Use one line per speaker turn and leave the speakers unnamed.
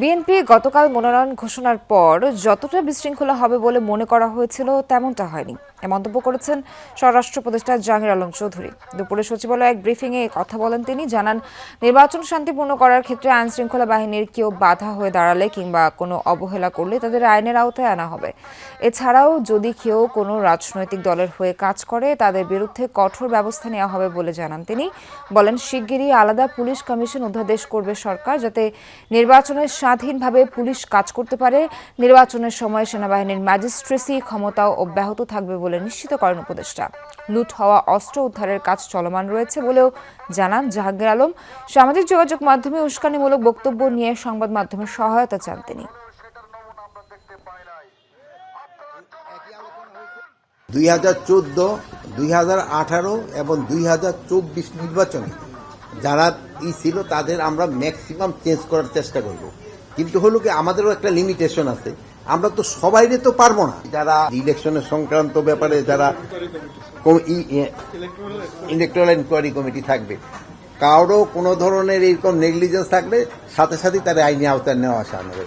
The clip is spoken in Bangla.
বিএনপি গতকাল মনোনয়ন ঘোষণার পর যতটা বিশৃঙ্খলা হবে বলে মনে করা হয়েছিল তেমনটা হয়নি। এ মন্তব্য করেছেন স্বরাষ্ট্র উপদেষ্টা জাহাঙ্গীর আলম চৌধুরী। দুপুরে সচিবালয়ে এক ব্রিফিংয়ে কথা বলেন তিনি, জানান, নির্বাচন শান্তিপূর্ণ করার ক্ষেত্রে আইন শৃঙ্খলা বাহিনীর কেউ বাধা হয়ে দাঁড়ালে কিংবা কোনো অবহেলা করলে তাদের আইনের আওতায় আনা হবে। এছাড়াও যদি কেউ কোনো রাজনৈতিক দলের হয়ে কাজ করে, তাদের বিরুদ্ধে কঠোর ব্যবস্থা নেওয়া হবে বলে জানান তিনি। বলেন, শিগগিরই আলাদা পুলিশ কমিশন অধ্যাদেশ করবে সরকার যাতে নির্বাচনের স্বাধীনভাবে পুলিশ কাজ করতে পারে। নির্বাচনের সময় সেনাবাহিনীর ম্যাজিস্ট্রেসি ক্ষমতাও অব্যাহত থাকবে বলে নিশ্চিত করেন উপদেষ্টা। লুট হওয়া অস্ত্র উদ্ধারের কাজ চলমান রয়েছে বলেও জানান জাহাঙ্গীর আলম। সামাজিক যোগাযোগ মাধ্যমে উস্কানিমূলক বক্তব্য নিয়ে সংবাদ মাধ্যমের সহায়তা চান তিনি।
দুই হাজার চোদ্দ, দুই হাজার আঠারো এবং দুই হাজার চব্বিশ নির্বাচনে যারা ই ছিল তাদের আমরা ম্যাক্সিমাম চেঞ্জ করার চেষ্টা করব। কিন্তু হলো কি, আমাদেরও একটা লিমিটেশন আছে। আমরা তো সবাই তো পারব না। যারা ইলেকশনের সংক্রান্ত ব্যাপারে যারা ইলেকট্রাল ইনকোয়ারি কমিটি থাকবে, কারও কোনো ধরনের এরকম নেগলিজেন্স থাকলে সাথে সাথে তার আইনি আওতায় নেওয়া আসা হবে।